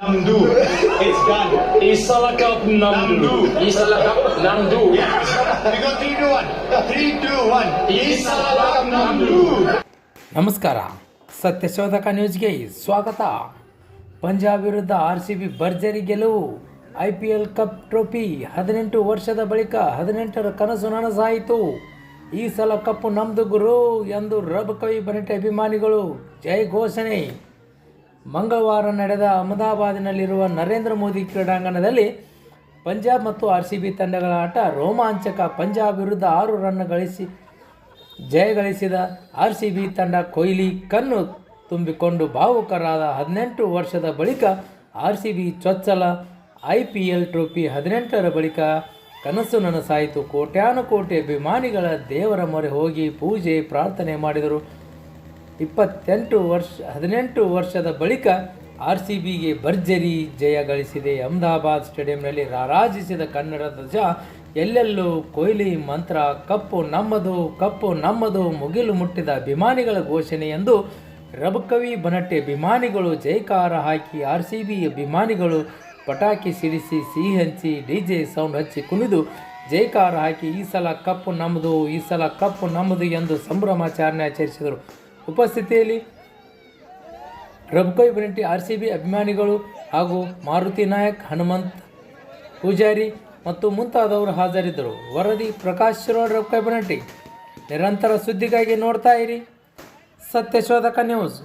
ನಮ್ದು It's done. Isalakap Namdu. Isalakap Namdu. Yes. ಸಲ cup ನಮ್ದು We go three, two, one. Three, two, one. Isalakap Namdu. ನಮಸ್ಕಾರ ಸತ್ಯಶೋಧಕ ನ್ಯೂಸ್ಗೆ ಸ್ವಾಗತ ಪಂಜಾಬ್ ವಿರುದ್ಧ ಆರ್ ಸಿ ಬಿ ಭರ್ಜರಿ ಗೆಲುವು I P L cup trophy ಹದಿನೆಂಟು ವರ್ಷದ ಬಳಿಕ ಹದಿನೆಂಟರ ಕನಸು ನನಸಾಯಿತು ಈ ಸಲ ಕಪ್ಪು ನಮ್ದು ಗುರು ಎಂದು ರಬ್ ಕವಿ ಬನಟೆ ಅಭಿಮಾನಿಗಳು ಜೈ ಘೋಷಣೆ ಮಂಗಳವಾರ ನಡೆದ ಅಹಮದಾಬಾದಿನಲ್ಲಿರುವ ನರೇಂದ್ರ ಮೋದಿ ಕ್ರೀಡಾಂಗಣದಲ್ಲಿ ಪಂಜಾಬ್ ಮತ್ತು ಆರ್ ಸಿ ಬಿ ತಂಡಗಳ ಆಟ ರೋಮಾಂಚಕ. ಪಂಜಾಬ್ ವಿರುದ್ಧ ಆರು ರನ್ ಗಳಿಸಿ, ಜಯ ಗಳಿಸಿದ ಆರ್ ಸಿ ಬಿ ತಂಡ ಕೊಹ್ಲಿ ಕಣ್ಣು ತುಂಬಿಕೊಂಡು ಭಾವುಕರಾದ ಹದಿನೆಂಟು ವರ್ಷದ ಬಳಿಕ ಆರ್ ಸಿ ಬಿ ಚೊಚ್ಚಲ ಐ ಪಿ ಎಲ್ ಟ್ರೋಫಿ ಹದಿನೆಂಟರ ಬಳಿಕ ಕನಸು ನನಸಾಯಿತು. ಕೋಟ್ಯಾನುಕೋಟಿ ಅಭಿಮಾನಿಗಳ ದೇವರ ಮೊರೆ ಹೋಗಿ ಪೂಜೆ, ಪ್ರಾರ್ಥನೆ ಮಾಡಿದರು. ಇಪ್ಪತ್ತೆಂಟು ವರ್ಷ, ಹದಿನೆಂಟು ವರ್ಷದ ಬಳಿಕ ಆರ್ ಸಿ ಬಿಗೆ ಭರ್ಜರಿ ಜಯ ಗಳಿಸಿದೆ. ಅಹಮದಾಬಾದ್ ಸ್ಟೇಡಿಯಂನಲ್ಲಿ ರಾರಾಜಿಸಿದ ಕನ್ನಡ ಧ್ವಜ ಎಲ್ಲೆಲ್ಲೂ ಕೊಹ್ಲಿ ಮಂತ್ರ, ಕಪ್ಪು ನಮ್ಮದು ಕಪ್ಪು ನಮ್ಮದು ಮುಗಿಲು ಮುಟ್ಟಿದ ಅಭಿಮಾನಿಗಳ ಘೋಷಣೆ ಎಂದು ರಬಕವಿ ಬನಟ್ಟೆ ಅಭಿಮಾನಿಗಳು ಜೈಕಾರ ಹಾಕಿ ಆರ್ ಸಿ ಬಿ ಅಭಿಮಾನಿಗಳು ಪಟಾಕಿ ಸಿಡಿಸಿ ಸಿಹಿ ಹಂಚಿ ಡಿ ಜೆ ಸೌಂಡ್ ಹಚ್ಚಿ ಕುಣಿದು ಜೈಕಾರ ಹಾಕಿ ಈ ಸಲ ಕಪ್ಪು ನಮ್ಮದು, ಈ ಸಲ ಕಪ್ಪು ನಮ್ಮದು ಎಂದು ಸಂಭ್ರಮಾಚರಣೆ ಆಚರಿಸಿದರು. ಉಪಸ್ಥಿತಿಯಲ್ಲಿ ರಬ್ಕೊಯ್ ಬ್ರಂಟಿ ಆರ್ ಸಿ ಬಿ ಅಭಿಮಾನಿಗಳು ಹಾಗೂ ಮಾರುತಿ ನಾಯಕ್, ಹನುಮಂತ್ ಪೂಜಾರಿ ಮತ್ತು ಮುಂತಾದವರು ಹಾಜರಿದ್ದರು. ವರದಿ ಪ್ರಕಾಶ್ ಶಿರೋಡ್ ರಬ್ಕೊಯ್ ಬ್ರಂಟಿ ನಿರಂತರ ಸುದ್ದಿಗಾಗಿ ನೋಡ್ತಾ ಇರಿ. ಸತ್ಯಶೋಧಕ ನ್ಯೂಸ್.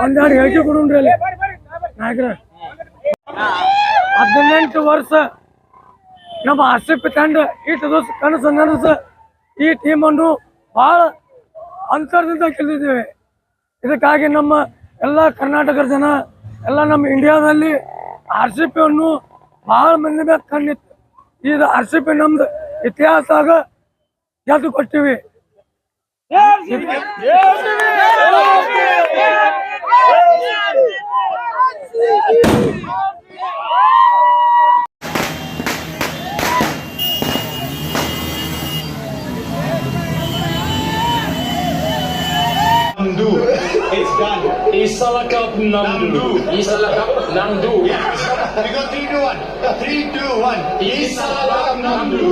ಒಂದೆರಡು ಹೇಳಿಕೆ ಕೊಡ್ರಿ ಅಲ್ಲಿ ನಾಯಕರ. ಹದಿನೆಂಟು ವರ್ಷ ನಮ್ಮ ಪಿ ತಂಡ ಇಷ್ಟು ದಿವಸ ಕನಸು ನನಸು ಈ ಟೀಮನ್ನು ಬಹಳ ಅಂತರದಿಂದ ಗೆಲ್ಲಿದ್ದೇವೆ ಇದಕ್ಕಾಗಿ ನಮ್ಮ ಎಲ್ಲ ಕರ್ನಾಟಕದ ಜನ ಎಲ್ಲ ನಮ್ಮ ಇಂಡಿಯಾದಲ್ಲಿ ಆರ್ ಸಿ ಪಿಯನ್ನು ಬಹಳ ಮಂದಿ ಮೇಲೆ ಕಣ್ಣಿತ್ತು ಈ ಆರ್ ಸಿ ಪಿ ನಮ್ದು ಇತಿಹಾಸದಾಗ ಕೊಟ್ಟಿವಿ It's done. ಈ ಸಲ ಕಪ್ ನಮ್ದು ಈ ಸಲ ಕಪ್ ನಮ್ದು We go three, two, one. Three, two, one. ಈ ಸಲ ಕಪ್ ನಮ್ದು